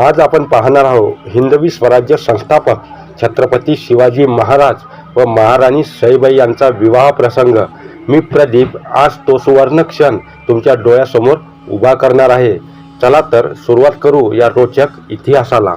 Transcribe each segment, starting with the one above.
आज आपण पाहणार आहोत हिंदवी स्वराज्य संस्थापक छत्रपती शिवाजी महाराज व महाराणी सईबाई यांचा विवाह प्रसंग. मी प्रदीप आज तो सुवर्ण क्षण तुमच्या डोळ्यासमोर उभा करणार आहे. चला तर सुरुवात करू या रोचक इतिहासाला.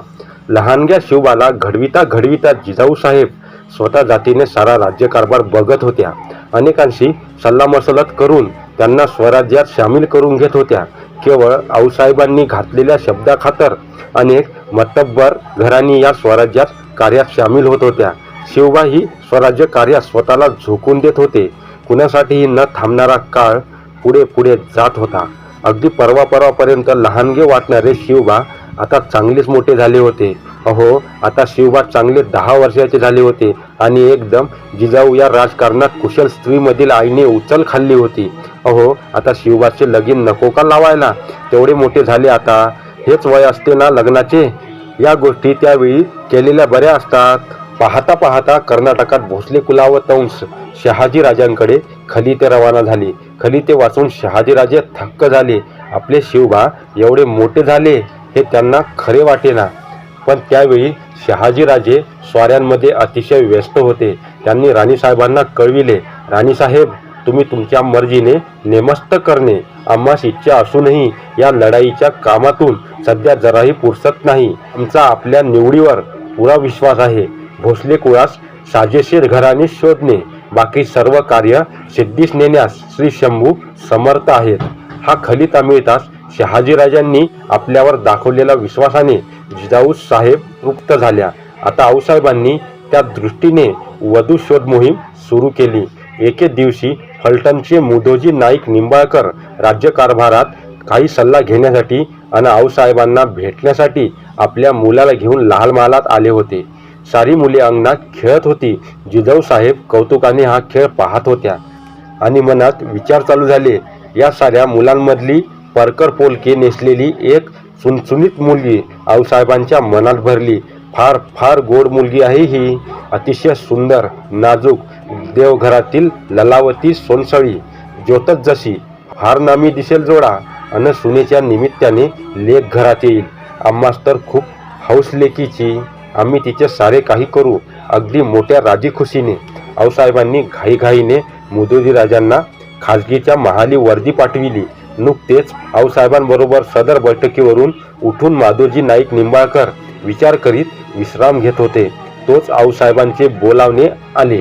लहानग्या शिवबाला घडविता घडविता जिजाऊ साहेब स्वतः जातीने सारा राज्यकारभार बघत होत्या. अनेकांशी सल्लामसलत करून त्यांना स्वराज्यात सामील करून घेत होत्या. केवळ आऊसाहेबांनी घातलेल्या शब्दाखातर अनेक मतब्बर घरांनी या स्वराज्यात कार्यात सामील होत होत्या. शिवबा ही स्वराज्य कार्यात स्वतःला झोकून देत होते. कुणासाठीही न थांबणारा काळ पुढे पुढे जात होता. अगदी परवा परवापर्यंत लहानगे वाटणारे शिवबा आता चांगलेच मोठे झाले होते. अहो आता शिवबा चांगले दहा वर्षाचे झाले होते आणि एकदम जिजाऊ या राजकारणात कुशल स्त्रीमधील आईने उचल खाल्ली होती. अहो आता शिवबाचे लगीन नको का लावायला? तेवढे मोठे झाले आता. हेच वय असते ना लग्नाचे? या गोष्टी त्यावेळी केलेल्या बऱ्या असतात. पाहता पाहता कर्नाटकात भोसले कुलावत अंश शहाजीराजांकडे खलिते रवाना झाले. खलिते वाचून शहाजीराजे थक्क झाले. आपले शिवबा एवढे मोठे झाले हे त्यांना खरे वाटेना. पण त्यावेळी शहाजीराजे स्वाऱ्यांमध्ये अतिशय व्यस्त होते. त्यांनी राणीसाहेबांना कळविले. राणीसाहेब तुम्ही तुमच्या मर्जीने नेमस्त करणे आम्हास इच्छा असूनही या लढाईच्या कामातून सध्या जराही पुरसत नाही. आमचा आपल्या निवडीवर पुरा विश्वास आहे. भोसले कुळास साजेशीर घराने शोधणे. बाकी सर्व कार्य सिद्धीस नेण्यास श्री शंभू समर्थ आहेत. हा खलिता मिळताच शहाजीराजांनी आपल्यावर दाखवलेल्या विश्वासाने जिजाऊ साहेब तृप्त झाल्या. आता आऊसाहेबांनी त्या दृष्टीने वधू शोध मोहीम सुरू केली. एके दिवशी फलटणचे मुदोजी नाईक निंबाळकर राज्यकारभारात काही सल्ला घेण्यासाठी आणि आऊसाहेबांना भेटण्यासाठी आपल्या मुलाला घेऊन लाल महालात आले होते. सारी मुले अंगणात खेळत होती. जिजाऊ साहेब कौतुकाने हा खेळ पाहत होत्या. आणि मनात विचार चालू झाले. या साऱ्या मुलांमधली परकर पोलके नेसलेली एक सुनसुनीत मुलगी आऊसाहेबांच्या मनात भरली. फार फार गोड मुलगी आहे ही. अतिशय सुंदर नाजूक देवघरातील ललावती सोनसळी ज्योतच जशी फार नामी दिसेल जोडा अन सुनेच्या निमित्ताने लेख घरात येईल. आम्हास तर खूप हौस लेकीची. आम्ही तिचे सारे काही करू. अगदी मोठ्या राजी खुशीने आऊसाहेबांनी घाईघाईने मुदोजी राजांना खाजगीच्या महाली वर्दी पाठविली. नुकतेच आऊसाहेबांबरोबर सदर बैठकीवरून उठून माधोजी नाईक निंबाळकर विचार करीत विश्राम घेत होते. तोच आऊसाहेबांचे बोलावणे आले.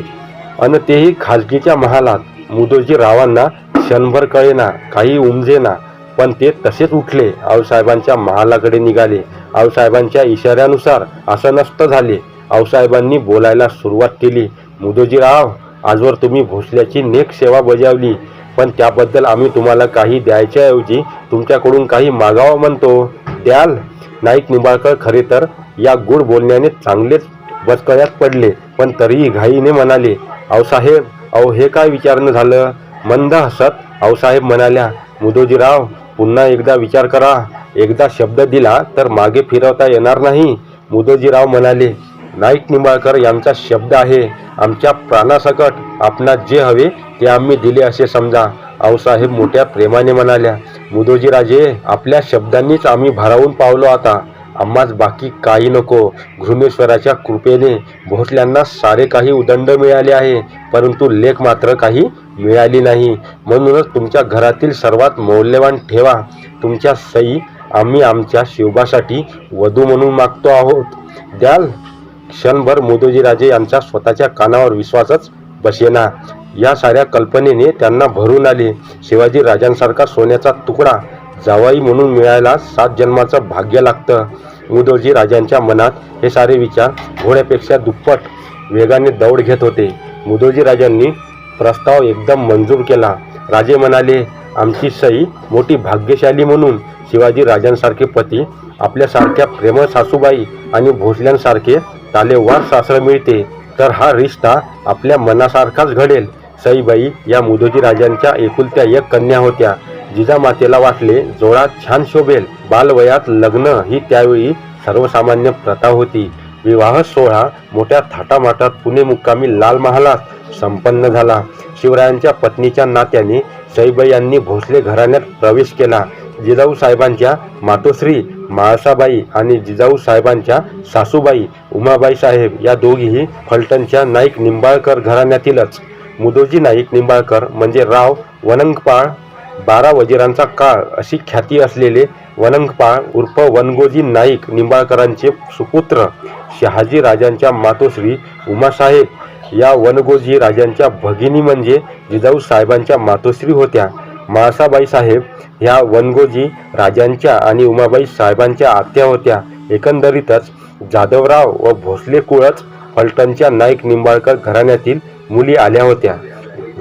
अन तेही खाजगीच्या महालात. मुदोजी रावांना क्षणभर कळेना काही उमजेना. पण ते तसेच उठले. आऊसाहेबांच्या महालाकडे निघाले. आऊसाहेबांच्या इशाऱ्यानुसार असं नष्ट झाले. आऊसाहेबांनी बोलायला सुरुवात केली. मुदोजीराव आजवर तुम्ही भोसल्याची नेक सेवा बजावली. पण त्याबद्दल आम्ही तुम्हाला काही द्यायच्याऐवजी तुमच्याकडून काही मागावं म्हणतो. द्याल. नाईक निंबाळकर खरे तर या गुड बोलण्याने चांगलेच बचकळ्यात पडले. पण तरीही घाईने म्हणाले आऊसाहेब अहो हे काय विचारणं झालं? मंद हसत आऊसाहेब म्हणाल्या मुदोजीराव पुन्हा एकदा विचार करा. एकदा शब्द दिला तर मागे फिरवता येणार नाही. मुदोजीराव म्हणाले नाईक निंबाळकर यांचा शब्द आहे. आमच्या प्राणासकट आपणास जे हवे ते आम्ही दिले असे समजा. आऊसाहेब मोठ्या प्रेमाने म्हणाल्या मुदोजीराजे आपल्या शब्दांनीच आम्ही भरावून पावलो आता. आम्हाच बाकी काही नको. घृणेश्वराच्या कृपेने भोसल्यांना सारे काही उदंड मिळाले आहे परंतु लेख मात्र काही मिळाली नाही. म्हणूनच तुमच्या घरातील सर्वात मौल्यवान ठेवा. तुमच्या सई आम्ही आमच्या शिवबासाठी वधू म्हणून मागतो आहोत. द्याल. क्षणभर मोदोजीराजे यांचा स्वतःच्या कानावर विश्वासच बसेना. या साऱ्या कल्पनेने त्यांना भरून आले. शिवाजी राजांसारखा सोन्याचा तुकडा जावाई म्हणून मिळायला सात जन्माचं भाग्य लागतं. मुदोजी राजांच्या मनात हे सारे विचार घोड्यापेक्षा दुप्पट वेगाने दौड घेत होते. मुदोजी राजांनी प्रस्ताव एकदम मंजूर केला. राजे म्हणाले आमची सई मोठी भाग्यशाली म्हणून शिवाजी राजांसारखे पती आपल्यासारख्या प्रेमळ सासूबाई आणि भोसल्यांसारखे तालेवार सासरं मिळते. तर हा रिश्ता आपल्या मनासारखाच घडेल. सईबाई या मुदोजी राजांच्या एकुलत्या एक कन्या होत्या. जिजामातेला वाटले जोडा छान शोभेल. बालवयात लग्न ही त्यावेळी सर्वसामान्य प्रथा होती. विवाह सोहळा मोठ्या थाटामाटात पुणे मुक्कामी लाल महालात संपन्न झाला. शिवरायांच्या पत्नीच्या नात्याने सईबाई यांनी भोसले घराण्यात प्रवेश केला. जिजाऊ साहेबांच्या मातोश्री म्हाळसाबाई आणि जिजाऊ साहेबांच्या सासूबाई उमाबाई साहेब या दोघीही फलटणच्या नाईक निंबाळकर घराण्यातीलच. मुदोजी नाईक निंबाळकर म्हणजे राव वनंगपाळ बारा वजिरांचा काळ अशी ख्याती असलेले वनंगपाळ उर्फ वनगोजी नाईक निंबाळकरांचे सुपुत्र शहाजी राजांच्या मातोश्री उमासाहेब या वनगोजी राजांच्या भगिनी म्हणजे जिजाऊ साहेबांच्या मातोश्री होत्या. म्हाळसाबाई साहेब ह्या वनगोजी राजांच्या आणि उमाबाई साहेबांच्या आत्या होत्या. एकंदरीतच जाधवराव व भोसले कुळच फलटणच्या नाईक निंबाळकर घराण्यातील मुली आल्या होत्या.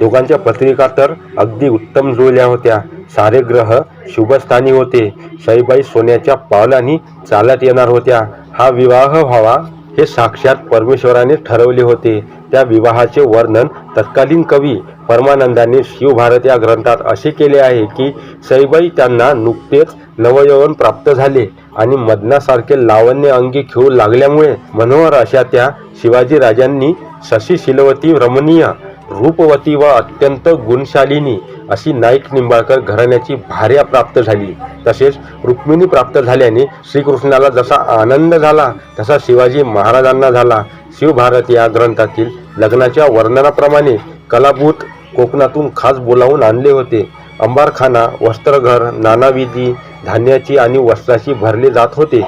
दोघांच्या पत्रिका तर अगदी उत्तम जुळल्या होत्या. सारे ग्रह शुभस्थानी होते. साईबाई सोन्याच्या पावलांनी चालत येणार होत्या. हा विवाह व्हावा हे साक्षात परमेश्वराने ठरवले होते. त्या विवाहाचे वर्णन तत्कालीन कवी परमानंदाने शिवभारत या ग्रंथात असे केले आहे की सईबाई त्यांना नुकतेच नवयवन प्राप्त झाले आणि मदनासारखे लावण्य अंगी खेळू लागल्यामुळे मनोहर अशा त्या शिवाजी राजांनी शशी शिलवती रमणीय रूपवती व अत्यंत गुणशालिनी अशी नाईक निंबाळकर घराण्याची भार्या प्राप्त झाली. तसेच रुक्मिणी प्राप्त झाल्याने श्रीकृष्णाला जसा आनंद झाला तसा शिवाजी महाराजांना झाला. शिवभारत या ग्रंथातील लग्नाच्या वर्णनाप्रमाणे कलाभूत कोकणातून खास बोलावून आणले होते. अंबारखाना वस्त्रघर नानाविधी धान्याची आणि वस्त्राची भरले जात होते.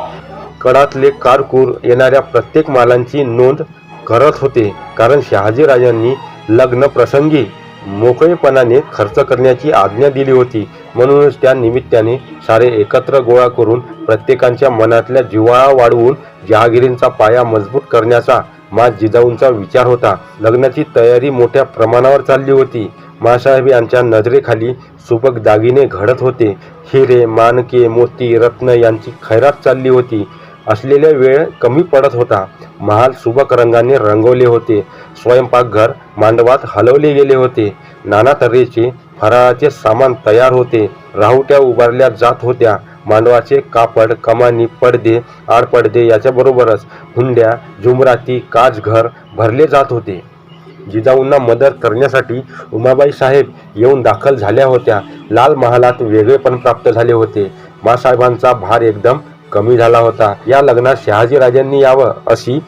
कडातले कारकूर येणाऱ्या प्रत्येक मालांची नोंद करत होते. कारण शहाजीराजांनी लग्न प्रसंगी मोकळेपणाने खर्च करण्याची आज्ञा दिली होती. म्हणूनच त्या निमित्ताने सारे एकत्र गोळा करून प्रत्येकांच्या मनातल्या जिव्हाळा वाढवून जहागिरींचा पाया मजबूत करण्याचा मा जिजाऊंचा विचार होता. लग्नाची तयारी मोठ्या प्रमाणावर चालली होती. मासाहेब यांच्या नजरेखाली सुबक दागिने घडत होते. हिरे मानके मोती रत्न यांची खैरात चालली होती. असलेल्या वेळ कमी पडत होता. महाल सुबक रंगाने रंगवले होते. स्वयंपाकघर मांडवात हलवले गेले होते. नाना तऱ्हेचे फराळाचे सामान तयार होते. राहुट्या उभारल्या जात होत्या. मांडवाचे कापड कमानी पडदे आडपडदे याच्याबरोबरच हुंड्या झुमराती काचघर भरले जात होते. जिजाऊंना मदत करण्यासाठी उमाबाई साहेब येऊन दाखल झाल्या होत्या. लाल महालात वेगळेपण प्राप्त झाले होते. मासाहेबांचा भार एकदम कमी झाला होता. या लग्नात शहाजीराजांनी यावं अशी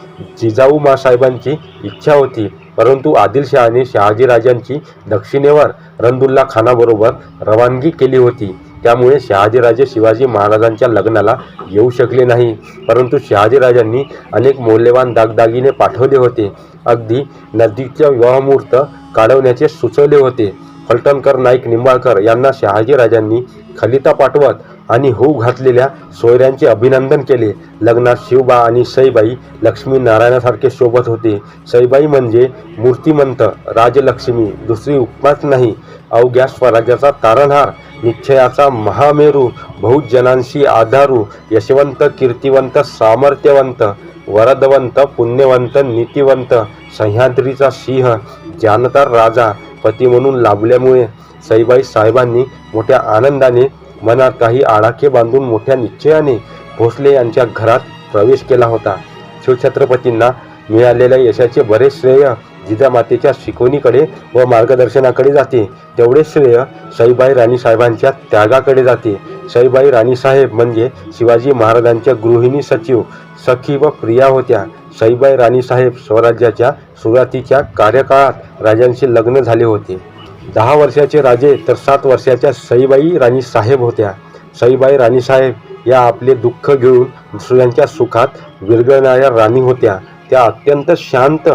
जिजाऊ मासाहेबांची इच्छा होती. परंतु आदिलशहाने शहाजी राजांची दक्षिणेवर रंदुल्ला खानाबरोबर रवानगी केली होती. त्यामुळे शहाजीराजे शिवाजी महाराजांच्या लग्नाला येऊ शकले नाही. परंतु शहाजीराजांनी अनेक मौल्यवान दागदागिने पाठवले होते. अगदी नजदीकच्या विवाहमुहूर्त काढवण्याचे सुचवले होते. फलटणकर नाईक निंबाळकर यांना शहाजीराजांनी खलिता पाठवत आणि होऊ घातलेल्या सोयऱ्यांचे अभिनंदन केले. लग्नात शिवबा आणि सईबाई लक्ष्मी नारायणासारखे शोभत होते. सईबाई म्हणजे मूर्तिमंत राजलक्ष्मी दुसरी उपमाच नाही. अवघ्या स्वराज्याचा तारणहार निश्चयाचा महामेरू बहुजनांशी आधारू यशवंत कीर्तिवंत सामर्थ्यवंत वरदवंत पुण्यवंत नीतिवंत सह्याद्रीचा सिंह जानतार राजा पती म्हणून लाभल्यामुळे सईबाई साहेबांनी मोठ्या आनंदाने मनात काही आडाखे बांधून मोठ्या निश्चयाने भोसले यांच्या घरात प्रवेश केला होता. शिवछत्रपतींना मिळालेल्या यशाचे बरेच श्रेय जिजामातेच्या शिकवणीकडे व मार्गदर्शनाकडे जाते. तेवढे श्रेय सईबाई राणीसाहेबांच्या त्यागाकडे जाते. सईबाई राणीसाहेब म्हणजे शिवाजी महाराजांच्या गृहिणी सचिव सखी व प्रिया होत्या. सईबाई राणीसाहेब स्वराज्याच्या सुरुवातीच्या कार्यकाळात राजांशी लग्न झाले होते. दहा वर्षाचे राजे तर सात वर्षाच्या सईबाई राणी साहेब होत्या. सईबाई राणीसाहेब या आपले दुःख घेऊन दुसऱ्यांच्या सुखात विरघळणाऱ्या राणी होत्या. त्या अत्यंत शांत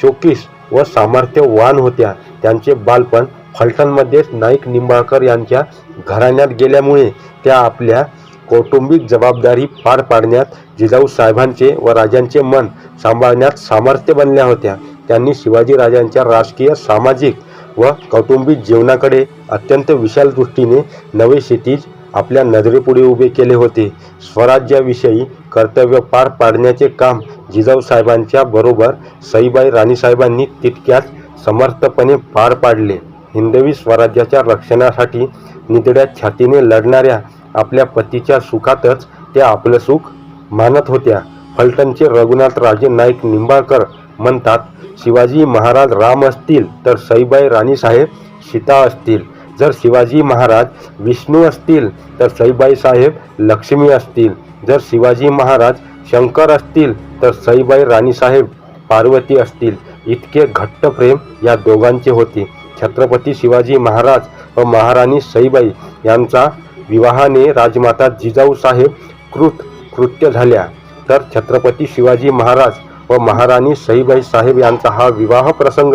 शोकीस व सामर्थ्यवान होत्या. त्यांचे बालपण फलटणमध्येच नाईक निंबाळकर यांच्या घराण्यात गेल्यामुळे त्या आपल्या कौटुंबिक जबाबदारी पार पाडण्यात जिजाऊ साहेबांचे व राजांचे मन सांभाळण्यात सामर्थ्य बनल्या होत्या. त्यांनी शिवाजी राजांच्या राजकीय सामाजिक व कौटुंबिक जीवनाकडे अत्यंत विशाल दृष्टीने नवे क्षितिज आपल्या नजरेपुढे उभे केले होते. स्वराज्याविषयी कर्तव्य पार पाडण्याचे काम जिजाऊ साहेबांच्या बरोबर सईबाई राणीसाहेबांनी तितक्याच समर्थपणे पार पाडले. हिंदवी स्वराज्याच्या रक्षणासाठी निदड्या छातीने लढणाऱ्या आपल्या पतीच्या सुखातच त्या आपलं सुख मानत होत्या. फलटणचे रघुनाथ राजे नाईक निंबाळकर म्हणतात शिवाजी महाराज राम असतील तर सईबाई राणीसाहेब सीता असतील. जर शिवाजी महाराज विष्णू असतील तर सईबाई साहेब लक्ष्मी असतील. जर शिवाजी महाराज शंकर असतील तर सईबाई राणीसाहेब पार्वती असतील. इतके घट्ट प्रेम या दोघांचे होते. छत्रपती शिवाजी महाराज व महाराणी सईबाई यांचा विवाहाने राजमाता जिजाऊ साहेब कृत कृत्य झाल्या. तर छत्रपती शिवाजी महाराज व महाराणी सईबाई साहेब यांचा हा विवाह प्रसंग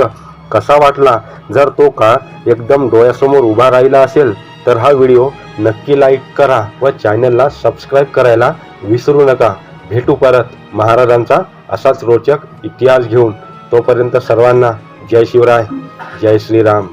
कसा वाटला? जर तो का एकदम डोळ्यासमोर उभा राहिला असेल तर हा व्हिडिओ नक्की लाईक करा व चॅनलला सबस्क्राईब करायला विसरू नका. भेटू परत महाराजांचा असाच रोचक इतिहास घेऊन. तोपर्यंत सर्वांना जय शिवराय जय श्रीराम.